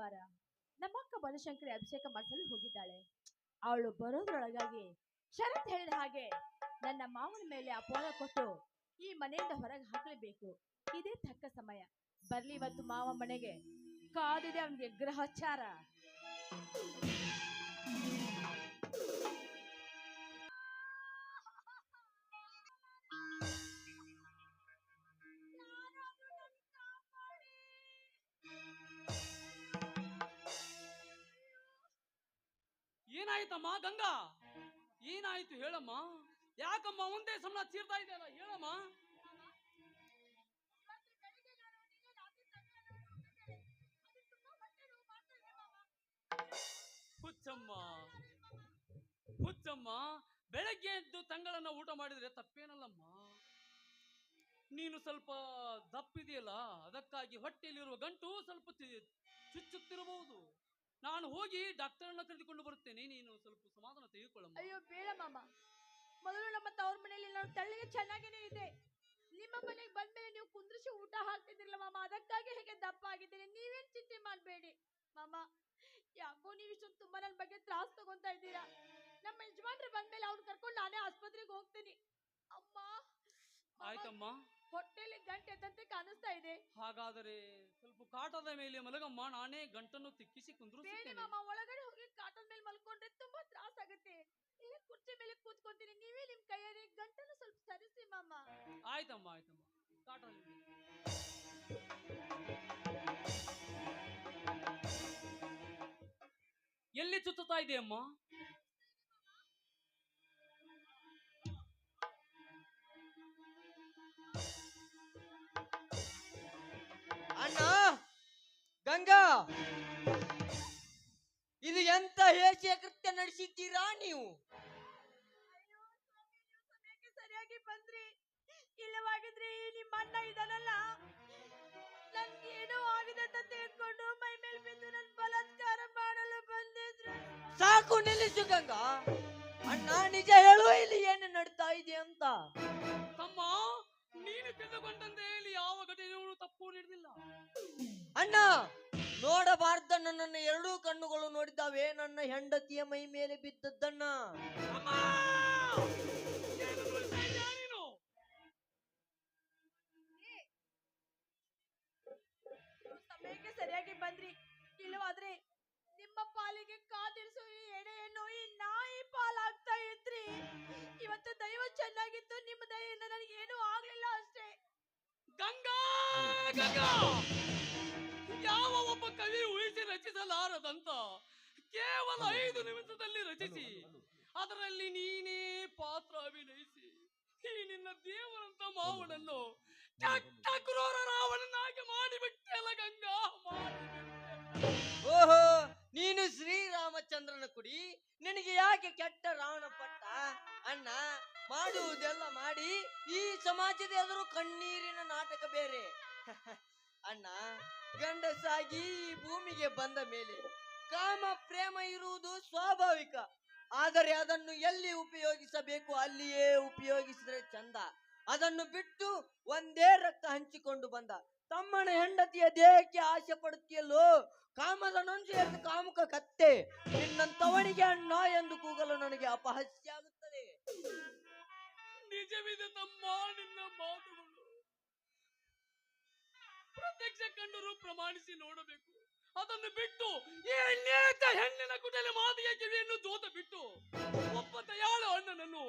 ಮಂಗಳವಾರ ನಮ್ಮಕ್ಕ ಬನಶಂಕರಿ ಅಭಿಷೇಕ ಮಾಡಿಸಲು ಹೋಗಿದ್ದಾಳೆ. ಅವಳು ಬರೋದ್ರೊಳಗಾಗಿ ಶರತ್ ಹೇಳಿದ ಹಾಗೆ ನನ್ನ ಮಾವನ ಮೇಲೆ ಅಪೋಲ ಕೊಟ್ಟು ಈ ಮನೆಯಿಂದ ಹೊರಗೆ ಹಾಕಲೇಬೇಕು. ಇದೇ ತಕ್ಕ ಸಮಯ. ಬರ್ಲಿ ಇವತ್ತು ಮಾವ ಮನೆಗೆ. ಕಾದಿದೆ ಅವನಿಗೆ ಗ್ರಹಚಾರ ಏನಾಯ್ತಮ್ಮ ಗಂಗಾ? ಏನಾಯ್ತು ಹೇಳಮ್ಮ? ಯಾಕಮ್ಮ ಒಂದೇ ಸಮನ ಚೀರ್ತಾ ಇದೆಯಲ್ಲ ಹೇಳಮ್ಮ? ಹುಚ್ಚಮ್ಮ ಹುಚ್ಚಮ್ಮ, ಬೆಳಗ್ಗೆ ಎದ್ದು ತಂಗಳನ್ನ ಊಟ ಮಾಡಿದ್ರೆ ತಪ್ಪೇನಲ್ಲಮ್ಮ? ನೀನು ಸ್ವಲ್ಪ ದಪ್ಪಿದೆಯಲ್ಲ, ಅದಕ್ಕಾಗಿ ಹೊಟ್ಟೆಯಲ್ಲಿರುವ ಗಂಟು ಸ್ವಲ್ಪ ಚುಚ್ಚುತ್ತಿರಬಹುದು. ನಾನು ಹೋಗಿ ಡಾಕ್ಟರ್ನ ಕರೆದುಕೊಂಡು ಬರುತ್ತೇನೆ. ನೀನು ಸ್ವಲ್ಪ ಸಮಾಧಾನ ತೆಗೆದುಕೊಳ್ಳಮ್ಮ. ಅಯ್ಯೋ ಬೇಡ ಮಾಮ. ಮೊದಲು ನಮ್ಮ ತವ್ರ ಮನೆಯಲ್ಲಿ ನಾನು ತಳ್ಳಿಗೆ ಚೆನ್ನಾಗೇನೆ ಇದೆ. ನಿಮ್ಮ ಮನೆಗೆ ಬಂದ ಮೇಲೆ ನೀವು ಕುಂದ್ರಿಸಿ ಊಟ ಹಾಕ್ತಿದ್ರಲ್ಲ ಮಾಮ. ಅದಕ್ಕಾಗಿ ಹೇಗೆ ದಪ್ಪ ಆಗಿದ್ದೀನಿ? ನೀವೇನ್ ಚಿಂತೆ ಮಾಡಬೇಡಿ. ಮಾಮ ಯಾಕೋ ನೀವು ಇಷ್ಟೊಂದು ತುಂಬಾ ನನ್ನ ಬಗ್ಗೆ ತ್ರಾಸ್ ತಗೊಂತಾ ಇದ್ದೀರಾ. ನಮ್ಮ ಯಜಮಾನ್ರು ಬಂದ್ಮೇಲೆ ಅವ್ರು ಕರ್ಕೊಂಡು ನಾನೇ ಆಸ್ಪತ್ರೆಗೆ ಹೋಗ್ತೀನಿ. ಅಮ್ಮ ಮಾಮ, ಆಯ್ತಮ್ಮ. ಹೊಟ್ಟೆಲಿ ಗಂಟೆ ತಂತೆ ಕಾಣಿಸ್ತಾ ಇದೆ. ಹಾಗಾದರೆ ಸ್ವಲ್ಪ ಕಾಟದ ಮೇಲೆ ಮಲಗಮ್ಮ ನಾನೇ ಗಂಟನ್ನು ತಿಕ್ಕಿಸಿ ಬೇಡಿ ಕುಂದ್ರಿಸುತ್ತೇನೆ ಮಾಮ ಒಳಗಡೆ ಹೋಗಿ ಕಾಟನ್ ಮೇಲೆ ಮಲ್ಕೊಂಡ್ರೆ ತುಂಬಾ ತ್ರಾಸ ಆಗುತ್ತೆ. ಇಲ್ಲಿ ಕುರ್ಚಿ ಮೇಲೆ ಕೂತ್ಕೊಂತೀನಿ ನೀವೇ ನಿಮ್ ಕೈಯಲ್ಲಿ ಗಂಟನ್ನು ಸ್ವಲ್ಪ ಸರಿಸಿ ಮಾಮ. ಆಯ್ತಮ್ಮ ಆಯ್ತಮ್ಮ. ಕಾಟದಲ್ಲಿ ಎಲ್ಲಿ ಚುಚ್ಚುತ್ತಾ ಇದೆಯಮ್ಮ? ಗಂಗಾ! ಇದು ಎಂತ ಹೇಸಿಯ ಕೃತ್ಯ ನಡೆಸಿದ್ದೀರಾ ನೀವು? ಸರಿಯಾಗಿ ಬಂದ್ರಿ. ಇಲ್ಲವಾಗಿದ್ರೆ ಈ ನಿಮ್ಮ ಅಣ್ಣ ಇದನಲ್ಲ ನನ್ಗೆ ಏನೋ ಆಗಿದೆ ಅಂತ ತಿಳ್ಕೊಂಡು ಮೈ ಮೇಲೆ ಬಿದ್ದು ನನ್ ಬಲಾತ್ಕಾರ ಮಾಡಲು ಬಂದಿದ್ರು. ಸಾಕು ನಿಲ್ಲಿಸು ಗಂಗಾ! ಅಣ್ಣ ನಿಜ ಹೇಳು ಇಲ್ಲಿ ಏನು ನಡ್ತಾ ಇದೆ ಅಂತ? ತಮ್ಮ ನೀನು ತಿಳಿದುಕೊಂಡಂತೆ ಹೇಳಿ ಯಾವ ಘಟನೆಯೂ ತಪ್ಪು ನಡೆದಿಲ್ಲ. ಅಣ್ಣ ನೋಡಬಾರ್ದ ನನ್ನನ್ನ ಎರಡೂ ಕಣ್ಣುಗಳು ನೋಡಿದ್ದಾವೆ. ನನ್ನ ಹೆಂಡತಿಯ ಮೈ ಮೇಲೆ ಬಿದ್ದದ್ದಣ್ಣ? ಸಮಯಕ್ಕೆ ಸರಿಯಾಗಿ ಬಂದ್ರಿ. ಇಲ್ಲವಾದ್ರೆ ನಿಮ್ಮ ಪಾಲಿಗೆ ಕಾದಿರಿಸು ಈ ಎಡೆಯನ್ನು ಈ ನಾಯಿ ಪಾಲಾಗ್ತಾ ಇದ್ರಿ. ಇವತ್ತು ದೈವ ಚೆನ್ನಾಗಿತ್ತು ನಿಮ್ಮ ದಯೆಯಿಂದ ನನಗೆ ಏನೂ ಆಗ್ಲಿಲ್ಲ ಅಷ್ಟೇ. ಗಂಗಾ ಗಂಗಾ! ಯಾವ ಒಬ್ಬ ಕವಿ ಉಳಿಸಿ ರಚಿಸಲಾರದಂತ ಕೇವಲ ಐದು ನಿಮಿಷದಲ್ಲಿ ರಚಿಸಿ. ಅದರಲ್ಲಿ ನೀನೇ ಪಾತ್ರ ಅಭಿನಯಿಸಿ. ಈ ನಿನ್ನ ದೇವರಂತ ಮಾವನನ್ನು ಕೆಟ್ಟ ಕ್ರೂರ ರಾವಣನಾಗಿ ಮಾಡಿಬಿಟ್ಟೆಲ್ಲ ಗಂಗಾ ಮಾಡಿಬಿಟ್ಟೆ. ಓಹೋ! ನೀನು ಶ್ರೀರಾಮಚಂದ್ರನ ಕುಡಿ, ನಿನಗೆ ಯಾಕೆ ಕೆಟ್ಟ ರಾವಣ ಪಟ್ಟ? ಅಣ್ಣ, ಮಾಡುವುದೆಲ್ಲ ಮಾಡಿ, ಈ ಸಮಾಜದ ಎದುರು ಕಣ್ಣೀರಿನ ನಾಟಕ ಬೇರೆ. ಅಣ್ಣ, ಗಂಡಸಾಗಿ ಈ ಭೂಮಿಗೆ ಬಂದ ಮೇಲೆ ಕಾಮ ಪ್ರೇಮ ಇರುವುದು ಸ್ವಾಭಾವಿಕ. ಆದರೆ ಅದನ್ನು ಎಲ್ಲಿ ಉಪಯೋಗಿಸಬೇಕು? ಅಲ್ಲಿಯೇ ಉಪಯೋಗಿಸಿದ್ರೆ ಚಂದ. ಅದನ್ನು ಬಿಟ್ಟು ಒಂದೇ ರಕ್ತ ಹಂಚಿಕೊಂಡು ಬಂದ. ತಮ್ಮನ ಹೆಂಡತಿಯ ದೇಹಕ್ಕೆ ಆಸೆ ಪಡುತ್ತಿಯಲ್ಲೋ? ಕಾಮದ ಎಂದು ಕಾಮುಕ ಕತ್ತೆ ನಿನ್ನಂತವನಿಗೆ ಅಣ್ಣ ಎಂದು ಕೂಗಲು ನನಗೆ ಅಪಹಾಸ್ಯ ಆಗುತ್ತದೆ. ನಿಜವಿದೆ ತಮ್ಮ, ನಿನ್ನ ಮಾತುಗಳು. ಪ್ರತ್ಯಕ್ಷ ಕಂಡರೂ ಪ್ರಮಾಣಿಸಿ ನೋಡಬೇಕು. ಅದನ್ನು ಬಿಟ್ಟು ಈ ನೇತ ಹೆಣ್ಣಿನ ಕುಟಲೆ ಮಾತಿಗೆ ಕಿವಿಯನ್ನು ಬಿಟ್ಟು ಒಬ್ಬ ದಯಾಳು ಅಣ್ಣನನ್ನು?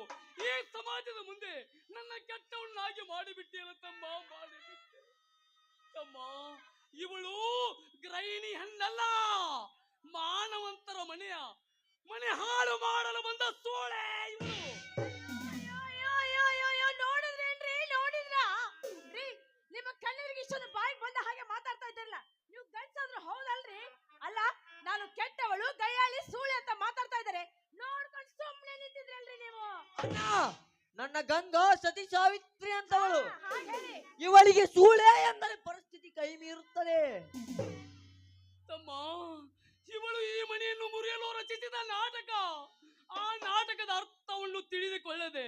ಈ ಸಮಾಜದ ಮುಂದೆ ನನ್ನ ಕೆಟ್ಟವನ್ನಾಗಿ ಮಾಡಿಬಿಟ್ಟಿಯಲ್ಲ ತಮ್ಮ ಮಾಡಿಬಿಟ್ಟೆ ತಮ್ಮ ಇವಳು ಗ್ರಹಿಣಿ ಹೆಣ್ಣಲ್ಲ. ಮಾನವಂತರ ಮನೆಯ ಮನೆ ಹಾಳು ಮಾಡಲು ಬಂದ ಸೋಳೆ ಇವಳು. ನೋಡಿದ್ರೇನ್ರಿ ನೋಡಿದ್ರಾ ರೀ ನಿಮ್ಮ ಕಣ್ಣೀರಿಗೆ ಇಷ್ಟೊಂದು ಬಾಯಿಗೆ ಬಂದ ಹಾಗೆ ಮಾತಾಡ್ತಾ ಇದ್ದಿರಲ್ಲ ನೀವು ಗಂಡ್ಸಾದ್ರು ಹೌದಲ್ರಿ? ಅಲ್ಲ ನಾನು ಕೆಟ್ಟವಳು ಗೈಯಾಳಿ ಸೂಳೆ ಅಂತ ಮಾತಾಡ್ತಾ ಇದ್ದಾರೆ. ನೋಡ್ಕೊಂಡು ಸುಮ್ಮನೆ ನಿಂತಿದ್ರಲ್ರಿ ನೀವು? ಅಣ್ಣ ನನ್ನ ಗಂಗಾ ಸತಿ ಸಾವಿತ್ರಿ ಅಂತವಳು. ಇವಳಿಗೆ ಸೂಳೆ ಎಂದರೆ ಮೀರುತ್ತದೆ ತಮ್ಮ ಇವಳು ಈ ಮನೆಯನ್ನು ಮುರಿಯಲು ರಚಿಸಿದ ನಾಟಕ. ಆ ನಾಟಕದ ಅರ್ಥವನ್ನು ತಿಳಿದುಕೊಳ್ಳದೆ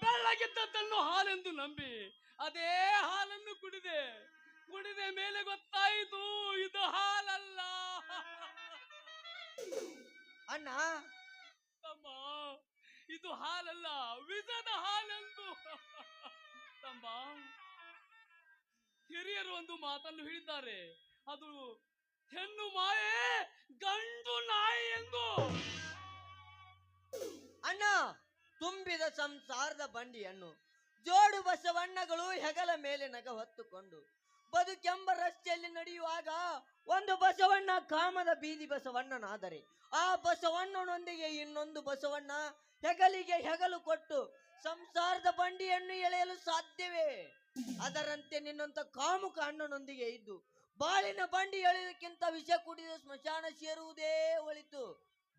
ಬೆಳ್ಳಗಿದ್ದದ್ದನ್ನು ಹಾಲೆಂದು ನಂಬಿ ಅದೇ ಹಾಲನ್ನು ಕುಡಿದೆ. ಕುಡಿದ ಮೇಲೆ ಗೊತ್ತಾಯಿತು ಇದು ಹಾಲಲ್ಲ. ಅಣ್ಣ. ತಮ್ಮ ಇದು ಹಾಲಲ್ಲ ವಿಷದ ಹಾಲೆಂದು. ತಮ್ಮ ಹಿರಿಯರು ಒಂದು ಮಾತನ್ನು ಹೇಳಿದ್ದಾರೆ. ಅದು, ಹೆಣ್ಣು ಮಾಯೆ ಗಂಡು ನಾಯಿ ಎಂದು. ಅಣ್ಣ, ತುಂಬಿದ ಸಂಸಾರದ ಬಂಡಿಯನ್ನು, ಜೋಡು ಬಸವಣ್ಣಗಳು ಹೆಗಲ ಮೇಲೆ ನಗ ಹೊತ್ತುಕೊಂಡು, ಬದುಕೆಂಬ ರಸ್ತೆಯಲ್ಲಿ ನಡೆಯುವಾಗ ಒಂದು ಬಸವಣ್ಣ ಕಾಮದ ಬೀದಿ ಬಸವಣ್ಣನಾದರೆ, ಆ ಬಸವಣ್ಣನೊಂದಿಗೆ ಇನ್ನೊಂದು ಬಸವಣ್ಣ ಹೆಗಲಿಗೆ ಹೆಗಲು ಕೊಟ್ಟು ಸಂಸಾರದ ಬಂಡಿಯನ್ನು ಎಳೆಯಲು ಸಾಧ್ಯವೇ? ಅದರಂತೆ ನಿನ್ನಂತ ಕಾಮುಕ ಅಣ್ಣನೊಂದಿಗೆ ಇದ್ದು ಬಾಳಿನ ಬಂಡಿ ಎಳೆಯೋದಕ್ಕಿಂತ ವಿಷ ಕುಡಿದ ಸ್ಮಶಾನ ಸೇರುವುದೇ ಒಳಿತು.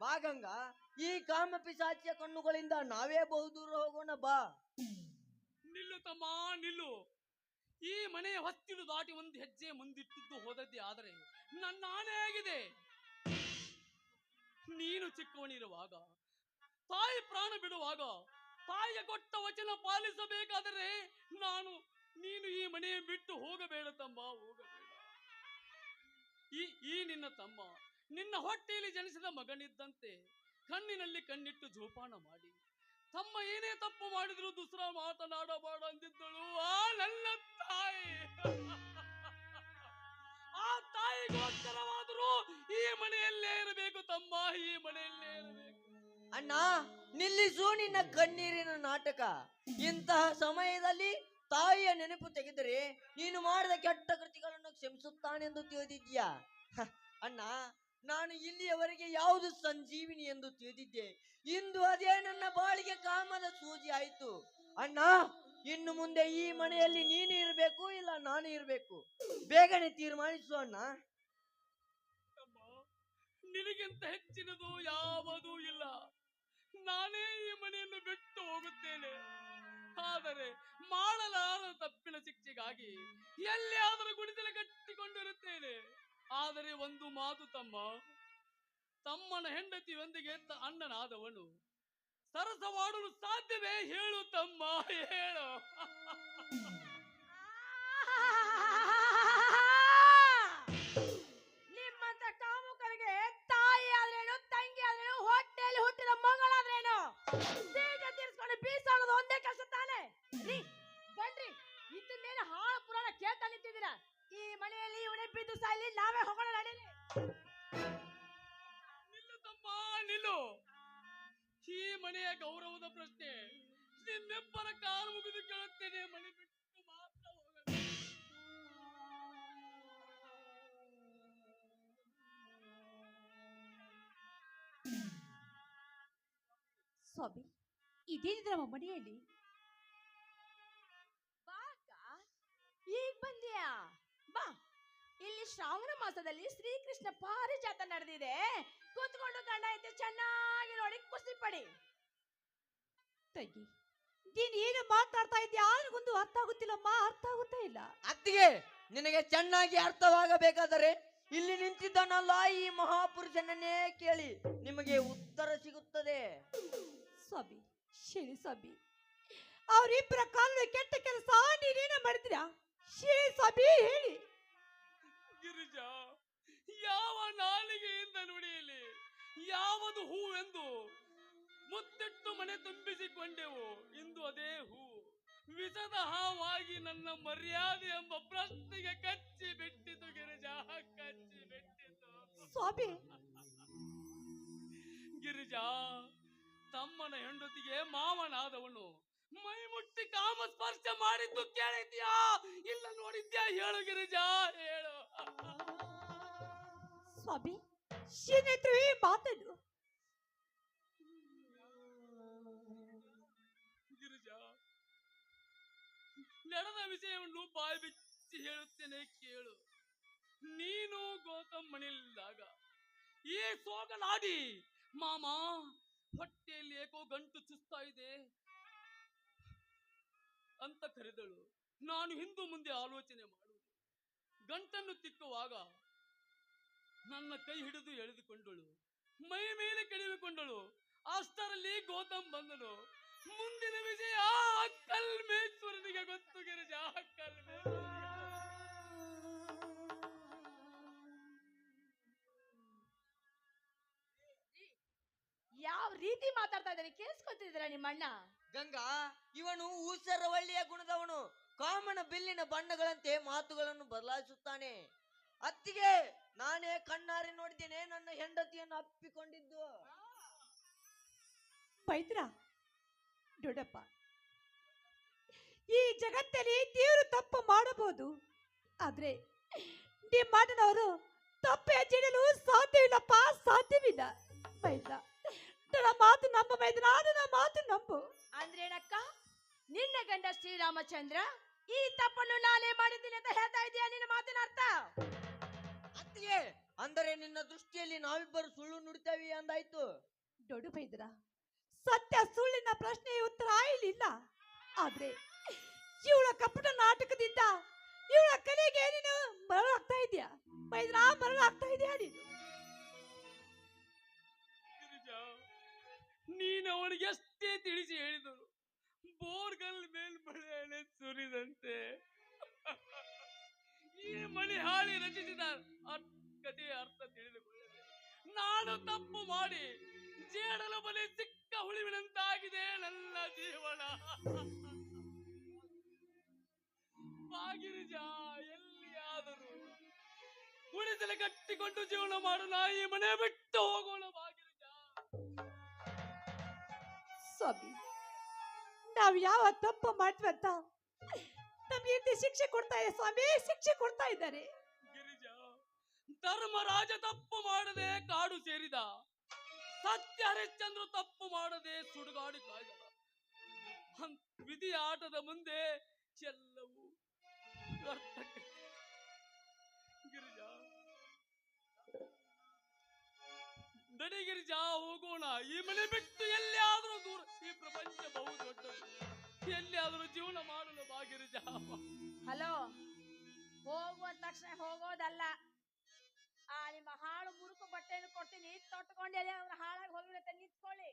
ಬಾಗಂಗ ಈ ಕಾಮ ಪಿಸಾಚಿಯ ಕಣ್ಣುಗಳಿಂದ ನಾವೇ ಬಹುದೂರ ಹೋಗೋಣ, ಬಾ. ನಿಲ್ಲು ತಮ್ಮ, ನಿಲ್ಲು. ಈ ಮನೆಯ ಹೊತ್ತಿಲು ದಾಟಿ ಒಂದು ಹೆಜ್ಜೆ ಮುಂದಿಟ್ಟಿದ್ದು ಹೋದದ್ದೇ ಆದರೆ ನನ್ನ ಆನೆ ಆಗಿದೆ. ನೀನು ಚಿಕ್ಕವನಿರುವಾಗ, ತಾಯಿ ಪ್ರಾಣ ಬಿಡುವಾಗ, ತಾಯಿಗೆ ಕೊಟ್ಟ ವಚನ ಪಾಲಿಸಬೇಕಾದರೆ ನಾನು ನೀನು ಈ ಮನೆಯ ಬಿಟ್ಟು ಹೋಗಬೇಡ ತಮ್ಮ, ಹೋಗಬೇಡ. ಈ ಈ ನಿನ್ನ ತಮ್ಮ, ನಿನ್ನ ಹೊಟ್ಟೆಯಲ್ಲಿ ಜನಿಸಿದ ಮಗನಿದ್ದಂತೆ ಕಣ್ಣಿನಲ್ಲಿ ಕಣ್ಣಿಟ್ಟು ಜೋಪಾನ ಮಾಡಿ, ತಮ್ಮ ಏನೇ ತಪ್ಪು ಮಾಡಿದ್ರು ದುಸ್ರ ಮಾತನಾಡಬಾಡ ಅಂದಿದ್ದಳು. ಆ ನನ್ನ ತಾಯಿ! ಆ ತಾಯಿಗೋಸ್ಕರವಾದರೂ ಈ ಮನೆಯಲ್ಲೇ ಇರಬೇಕು ತಮ್ಮ, ಈ ಮನೆಯಲ್ಲೇ ಇರಬೇಕು. ಅಣ್ಣ, ನಿಲ್ಲಿಸು ನಿನ್ನ ಕಣ್ಣೀರಿನ ನಾಟಕ. ಇಂತಹ ಸಮಯದಲ್ಲಿ ತಾಯಿಯ ನೆನಪು ತೆಗೆದರೆ ನೀನು ಮಾಡಿದ ಕೆಟ್ಟ ಕೃತಿಗಳನ್ನು ಕ್ಷಮಿಸುತ್ತಾನೆಂದು ತಿಳಿದಿದ್ಯಾ ಅಣ್ಣ, ನಾನು ಇಲ್ಲಿಯವರೆಗೆ ಯಾವುದು ಸಂಜೀವಿನಿ ಎಂದು ತಿಳಿದಿದ್ದೆ. ಇಂದು ಅದೇ ನನ್ನ ಬಾಳಿಗೆ ಕಾಮದ ಸೂಜಿ ಆಯಿತು. ಅಣ್ಣ, ಇನ್ನು ಮುಂದೆ ಈ ಮನೆಯಲ್ಲಿ ನೀನು ಇರಬೇಕು ಇಲ್ಲ ನಾನು ಇರಬೇಕು? ಬೇಗನೆ ತೀರ್ಮಾನಿಸು ಅಣ್ಣ. ನಿನಗಿಂತ ಹೆಚ್ಚಿನದು ಯಾವುದೂ ಇಲ್ಲ. ನಾನೇ ಈ ಮನೆಯನ್ನು ಬಿಟ್ಟು ಹೋಗುತ್ತೇನೆ. ಆದರೆ ಮಾಡಲಾರದ ತಪ್ಪಿನ ಶಿಕ್ಷೆಗಾಗಿ ಎಲ್ಲಿಯಾದರೂ ಗುಡಿಸಲು ಕಟ್ಟಿಕೊಂಡಿರುತ್ತೇನೆ. ಆದರೆ ಒಂದು ಮಾತು ತಮ್ಮ, ತಮ್ಮನ ಹೆಂಡತಿಯೊಂದಿಗೆ ಅಣ್ಣನಾದವನು ಸರಸವಾಡಲು ಸಾಧ್ಯವೇ ಹೇಳು ತಮ್ಮ, ಹೇಳು. ನಿಮ್ಮಂತ ಕಾಮುಕರಿಗೆ ತಾಯಿ ಆದ್ರೇನು ತಂಗಿ ಆದ್ರೇನು ಹೊಟ್ಟೆಯಲ್ಲಿ ಹುಟ್ಟಿದ ಮಗಳಾದ್ರೇನು? ನಡೀಲಿ ನಿಲ್ಲು ತಮ್ಮ ನಿಲ್ಲು. ಈ ಮನೆಯ ಗೌರವದ ಪ್ರಶ್ನೆ. ನಿನ್ನೆಬ್ಬರ ಕಾಲು ಮುಗಿದು ಕೇಳುತ್ತೇನೆ ಮನೆ ಬಿಟ್ಟು ಮಾತ್ರ ಹೋಗಬೇಕು. ಸ್ವಾಮಿ ಇದೇನಿದೆ ನಮ್ಮ ಮನೆಯಲ್ಲಿ? ಬಾಕ ಈಗ ಬಂದ್ಯಾ? ಇಲ್ಲಿ ಶ್ರಾವಣ ಮಾಸದಲ್ಲಿ ಶ್ರೀಕೃಷ್ಣ ಪಾರಿಜಾತ ನಡೆದಿದೆ. ಕೂತ್ಕೊಂಡು ಗಂಡ ಐತೆ ಚೆನ್ನಾಗಿ ನೋಡಿ ಖುಷಿ ಪಡಿ. ತಗಿ ನೀನ್ ಏನು ಮಾತಾಡ್ತಾ ಇದ್ಯಾ? ಯಾರಿಗೊಂದು ಅರ್ಥ ಆಗುತ್ತಿಲ್ಲಮ್ಮ ಅರ್ಥ ಆಗುತ್ತಾ ಇಲ್ಲ. ಅತ್ತಿಗೆ ನಿನಗೆ ಚೆನ್ನಾಗಿ ಅರ್ಥವಾಗಬೇಕಾದರೆ ಇಲ್ಲಿ ನಿಂತಿದ್ದಾನಲ್ಲ ಈ ಮಹಾಪುರುಷನನ್ನೇ ಕೇಳಿ ನಿಮಗೆ ಉತ್ತರ ಸಿಗುತ್ತದೆ. ಸ್ವಾಮಿ ಶಿರಿ ಸ್ವಾಮಿ ಅವರಿಬ್ಬರ ಕಾಲ ಕೆಟ್ಟ ಕೆಲಸ ನೀನೇನ ಮಾಡಿದ್ರಾ ಶಿರಿ ಸ್ವಾಮಿ ಹೇಳಿ. ಗಿರಿಜಾ ಯಾವ ನಾಲಿಗೆಯಿಂದ ನುಡಿಯಲಿ ಯಾವುದು ಹೂವೆಂದು ಮುತ್ತಿಟ್ಟು ಮನೆ ತುಂಬಿಸಿಕೊಂಡೆವು ಇಂದು ಅದೇ ಹೂ. ವಿಷದ ಹಾವಾಗಿ ನನ್ನ ಮರ್ಯಾದೆ ಎಂಬ ಪ್ರಶ್ನೆಗೆ ಕಚ್ಚಿ ಬಿಟ್ಟಿತು ಗಿರಿಜಾ ಕಚ್ಚಿ ಬಿಟ್ಟಿತು. ಸ್ವಾಮಿ! ಗಿರಿಜಾ ತಮ್ಮನ ಹೆಂಡತಿಗೆ ಮಾವನಾದವನು ಮೈ ಮುಟ್ಟಿ ಕಾಮ ಸ್ಪರ್ಶ ಮಾಡಿದ್ದು ಕೇಳಿದ್ಯಾ? ಇಲ್ಲ ನೋಡಿದ್ಯಾ? ಹೇಳು ಗಿರಿಜಾ ಸ್ವಾಮಿ ಶಿನೇತ್ರು ಮಾತನು ನಡೆದ ವಿಷಯವನ್ನು ಬಾಯಿ ಬಿಚ್ಚಿ ಹೇಳುತ್ತೇನೆ ಕೇಳು. ನೀನು ಗೌತಮ್ ಮನೆಯಲ್ಲಿದ್ದಾಗ ಈ ಸೋಗಲಾಡಿ ಮಾಮ, ಹೊಟ್ಟೆಯಲ್ಲಿ ಏಕೋ ಗಂಟು ಚುಸ್ತಾ ಇದೆ ಅಂತ ಕರೆದಳು. ನಾನು ಹಿಂದೂ ಮುಂದೆ ಆಲೋಚನೆ ಮಾಡು ಗಂಟನ್ನು ತಿಕ್ಕುವಾಗ ನನ್ನ ಕೈ ಹಿಡಿದು ಎಳೆದುಕೊಂಡಳು. ಮೈ ಮೇಲೆ ಕೆಡವಿಕೊಂಡಳು. ಅಷ್ಟರಲ್ಲಿ ಗೌತಮ್ ಬಂದನು. ಮುಂದಿನ ವಿಜಯ ಕಲ್ಮೇಶ್ವರನಿಗೆ ಗೊತ್ತು ಗಿರಿಜ ಕಲ್ಮೇಶ್ವರನಿಗೆ. ಯಾವ ರೀತಿ ಮಾತಾಡ್ತಾ ಇದ್ದಾನೆ? ಕೇಳಿಸ್ಕೊತಿದ್ರ ನಿಮ್ಮ ಅಣ್ಣ ಗಂಗಾ ಇವನು ಊಸರವಳ್ಳಿಯ ಗುಣದವನು. ಕಾಮನ ಬಿಲ್ಲಿನ ಬಣ್ಣಗಳಂತೆ ಮಾತುಗಳನ್ನು ಬದಲಾಯಿಸುತ್ತಾನೆ. ಅತ್ತಿಗೆ ನಾನೇ ಕಣ್ಣಾರಿ ನೋಡಿದ್ದೇನೆ ನನ್ನ ಹೆಂಡತಿಯನ್ನು ಅಪ್ಪಿಕೊಂಡಿದ್ದು. ಪೈತ್ರ ದೊಡ್ಡಪ್ಪ ಈ ಜಗತ್ತಲ್ಲಿ ದೇವರು ತಪ್ಪು ಮಾಡಬಹುದು ಆದ್ರೆ ನಿಮ್ಮ ಅಣ್ಣನವರು ತಪ್ಪು ಹೆಜ್ಜೆಡಲು ಸಾಧ್ಯವಿಲ್ಲಪ್ಪ ಸಾಧ್ಯವಿಲ್ಲ ಪೈತ್ರ. ನನ್ನ ಮಾತು ನಂಬ ಪೈತ್ರ ನನ್ನ ಮಾತು ನಂಬು. ಅಂದ್ರೆ ಅಂದ್ರೇನಕ್ಕ ನಿನ್ನ ಗಂಡ ಶ್ರೀರಾಮಚಂದ್ರ ಈ ತಪ್ಪನ್ನು ನಾನೇ ಮಾಡಿದ್ದೀನಿ. ಅಂದರೆ ನಿನ್ನ ದೃಷ್ಟಿಯಲ್ಲಿ ನಾವಿಬ್ಬರು ಸುಳ್ಳು ನುಡಿತೇವೆ ಅಂದಾಯ್ತು ದೊಡ್ಡ ಬೈದ್ರ ಸತ್ಯ ಸುಳ್ಳಿನ ಪ್ರಶ್ನೆ ಉತ್ತರ ಆಯ್ಲಿಲ್ಲ. ಆದ್ರೆ ಇವಳ ಕಪಟ ನಾಟಕದಿಂದ ಇವಳ ಕಲೆಗೆ ನೀನು ಮರಳಾಗ್ತಾ ಇದೆಯಾ ಬೈದ್ರ ಮರಳಾಗ್ತಾ ಇದೆಯಾ ನೀನು? ನೀನು ಅವನಿಗೆ ಎಷ್ಟೇ ತಿಳಿಸಿ ಹೇಳಿದರು ಬೋರ್ಗಲ್ ಮೇಲ್ಮಳೆ ಸುರಿದಂತೆ. ಈ ಮನೆ ಹಾಳಿ ರಚಿಸಿದ ಅರ್ಥ ತಿಳಿದುಕೊಳ್ಳದೆ ನಾನು ತಪ್ಪು ಮಾಡಿ ಜೇಡಲು ಬಲಿ ಸಿಕ್ಕ ಹುಳಿವಿನಂತಾಗಿದೆ ನನ್ನ ಜೀವನ. ಬಾಗಿರಿಜ, ಎಲ್ಲಿಯಾದರೂ ಉಳಿಸಲು ಕಟ್ಟಿಕೊಂಡು ಜೀವನ ಮಾಡೋಣ ಈ ಮನೆ ಬಿಟ್ಟು ಹೋಗೋಣ ಬಾಗಿರಿಜ. ಸ್ವಾಮಿ, ನಾವು ಯಾವ ತಪ್ಪು ಮಾಡ್ತೀವಿ ಅಂತ ನಮ್ಗೆ ಶಿಕ್ಷೆ ಕೊಡ್ತಾ ಇದೆ ಸ್ವಾಮಿ, ಶಿಕ್ಷೆ ಕೊಡ್ತಾ ಇದ್ದಾರೆ. ಧರ್ಮರಾಜ ತಪ್ಪು ಮಾಡದೆ ಕಾಡು ಸೇರಿದ. ಸತ್ಯ ಹರಿಶ್ಚಂದ್ರ ತಪ್ಪು ಮಾಡದೆ ಸುಡುಗಾಡು ಕಾಯ್ದ ವಿಧಿ ಆಟದ ಮುಂದೆ ಎಲ್ಲವೂ. ಗಿರಿಜಾ. ನಡಿ ಗಿರಿಜಾ, ಹೋಗೋಣ. ಈ ಮನೆ ಬಿಟ್ಟು ಎಲ್ಲಿಯಾದರೂ ದೂರ. ಈ ಪ್ರಪಂಚ ಬಹು ದೊಡ್ಡದು. ಎಲ್ಲಿಯಾದರೂ ಜೀವನ ಮಾಡಲು ಬಾ ಗಿರಿಜಾ. ಹಲೋ, ಹೋಗುವ ತಕ್ಷಣ ಹೋಗೋದಲ್ಲ. ಆ ನಿಮ್ಮ ಹಾಳು ಮುರುಕು ಬಟ್ಟೆಯನ್ನು ಕೊಡ್ತೀನಿ. ತೊಟ್ಕೊಂಡು ಎಲ್ಲಿ ಅವ್ರ ಹಾಳಾಗಿ ಹೋಗಿಬಿಡುತ್ತೆ. ನಿಂತ್ಕೊಳ್ಳಿ.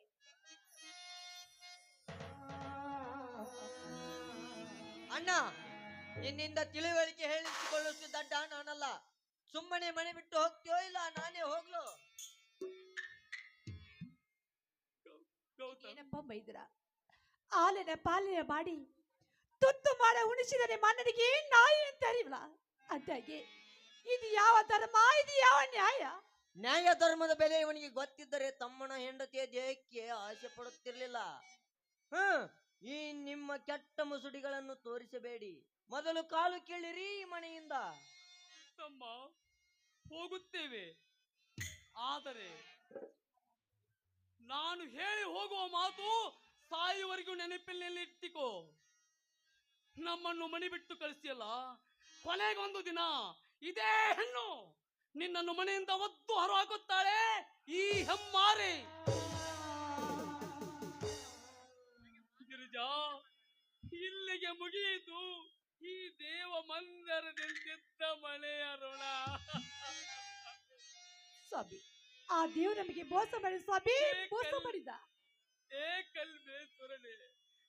ಅಣ್ಣ ನಿನ್ನಿಂದ ತಿಳಿವಳಿಕೆ ಹೇಳಿಸಿಕೊಳ್ಳುವಷ್ಟು ದಡ್ಡ ನಾನಲ್ಲ. ಸುಮ್ಮನೆ ಮನೆ ಬಿಟ್ಟು ಹೋಗ್ತೀಯೋ ಇಲ್ಲ? ನಾನೇ ಹೋಗ್ಲು. ಏನಪ್ಪ ಬೈದ್ರ ಆಲಿನ ಪಾಲಿನ ಮಾಡಿ ತುತ್ತು ಮಾಡ ಉಣಿಸಿದರೆ ಮನ್ನನಿಗೆ ನಾಯಿ ಅಂತ ಅರಿವಲ್ಲ. ಅಂದಾಗೆ ಇದು ಯಾವ ಧರ್ಮ? ಇದು ಯಾವ ನ್ಯಾಯ? ನ್ಯಾಯ ಧರ್ಮದ ಬೆಲೆ ಇವನಿಗೆ ಗೊತ್ತಿದ್ದರೆ ತಮ್ಮನ ಹೆಂಡತಿಯ ದೇಹಕ್ಕೆ ಆಸೆ ಪಡುತ್ತಿರಲಿಲ್ಲ. ಹ್ಮ್ ಈ ನಿಮ್ಮ ಕೆಟ್ಟ ಮುಸುಡಿಗಳನ್ನು ತೋರಿಸಬೇಡಿ. ಮೊದಲು ಕಾಲು ಕೇಳಿರಿ ಈ ಮನೆಯಿಂದ. ತಮ್ಮ ಹೋಗುತ್ತೇವೆ. ಆದರೆ ನಾನು ಹೇಳಿ ಹೋಗುವ ಮಾತು ಸಾಯುವರೆಗೂ ನೆನಪಿನಲ್ಲಿ ಇಟ್ಟಿಕೋ. ನಮ್ಮನ್ನು ಮಣಿ ಬಿಟ್ಟು ಕಳಿಸಿಯಲ್ಲ ಕೊನೆಗೊಂದು ದಿನ ಇದೇ ಹೆಣ್ಣು ನಿನ್ನನ್ನು ಮನೆಯಿಂದ ಒದ್ದು ಹೊರಹಾಕುತ್ತಾಳೆ ಈ ಹೆಮ್ಮಾರೆ. ಗಿರಿಜಾ ಇಲ್ಲಿಗೆ ಮುಗಿಯಿತು. ಈ ದೇವ ಮಂದಿರದಲ್ಲಿದ್ದ ಮಳೆಯ ಋಣ. ಸ್ವಾಮಿ ಆ ದೇವ್ರು ನಮಗೆ ಮೋಸ ಮಾಡಿ ಸ್ವಾಮಿ ಮೋಸ ಮಾಡಿದ. ಏ ಸುರಳೆ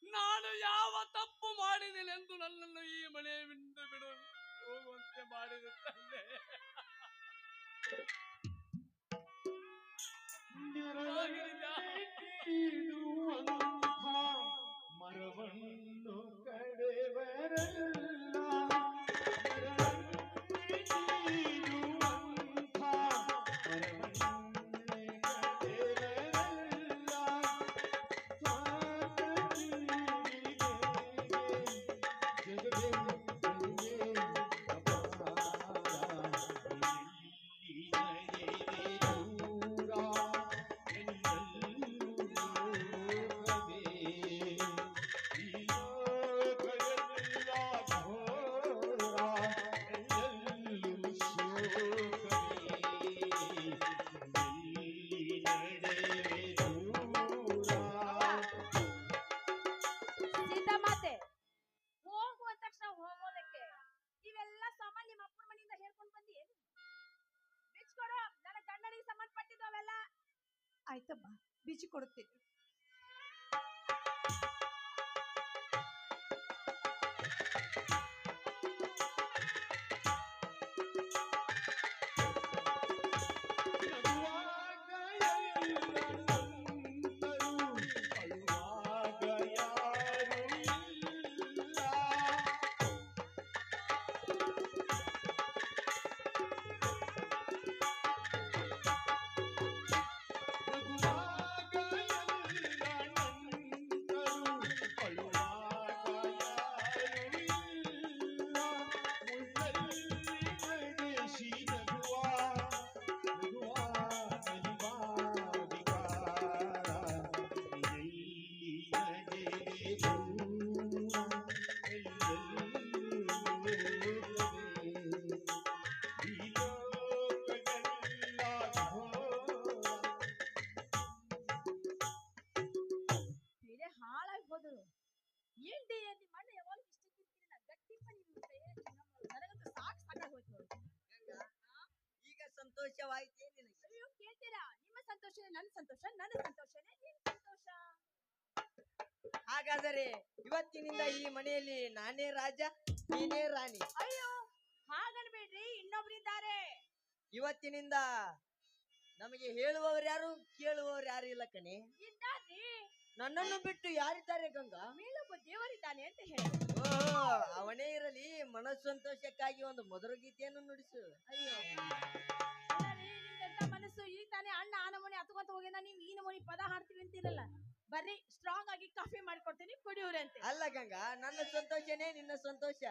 ನಾನು ಯಾವ ತಪ್ಪು ಮಾಡಿದೆನೆಂದು ನನ್ನನ್ನು ಈ ಮನೆಯಿಂದ ಬಿಡು. ಹೋಗುವಂತೆ ಮಾಡಿದ ತಂದೆ ಗಿರಿಜಾ, ಮರವನ್ನು ಕಡೆವರಲ್ಲ ಆಯ್ತಮ್ಮ? ಬಿಚ್ಚಿ ಕೊಡುತ್ತೇನೆ ಿ. ಸಂತೋಷವಾಯ್ತೇ ನಿನಗೆ? ಅಯ್ಯೋ ಕೇಳ್ತೀರಾ? ನಿಮ್ಮ ಸಂತೋಷನೇ ನನ್ನ ಸಂತೋಷ ನನ್ನ ಸಂತೋಷನೇ ನಿಮ್ ಸಂತೋಷ. ಹಾಗಾದರೆ ಇವತ್ತಿನಿಂದ ಈ ಮನೆಯಲ್ಲಿ ನಾನೇ ರಾಜ ನೀನೇ ರಾಣಿ. ಅಯ್ಯೋ ಹಾಗನ್ಬೇಡ್ರಿ ಇನ್ನೊಬ್ರಿದ್ದಾರೆ. ಇವತ್ತಿನಿಂದ ನಮಗೆ ಹೇಳುವವರು ಯಾರು ಕೇಳುವವರು ಯಾರು ಇಲ್ಲ ಕಣೆ. ಇದ್ದಾರ್ರಿ. ನನ್ನನ್ನು ಬಿಟ್ಟು ಯಾರಿದ್ದಾರೆ ಗಂಗಾ? ಮೇಲೊಬ್ಬ ದೇವರಿದ್ದಾನೆ ಅಂತ ಹೇಳಿ ಅವನೇ ಇರಲಿ ಮನಸ್ಸಂತೋಷಕ್ಕಾಗಿ ಒಂದು ಮಧುರ ಗೀತೆಯನ್ನು ನುಡಿಸು. ಅಯ್ಯೋ. ಮನಸ್ಸು? ಈ ತಾನೇ ಅಣ್ಣ ಆ ನಮೂನಿ ಹತ್ಕೊಂತ ನೀವು ಈ ನಮೂನಿ ಪದ ಹಾಡ್ತೀವಿ ಅಂತಿರಲ್ಲ? ಬರ್ರಿ ಸ್ಟ್ರಾಂಗ್ ಆಗಿ ಕಾಫಿ ಮಾಡ್ಕೊಡ್ತೀನಿ ಕುಡಿಯೋರಿ ಅಂತ ಅಲ್ಲ ಗಂಗಾ ನನ್ನ ಸಂತೋಷನೇ ನಿನ್ನ ಸಂತೋಷ.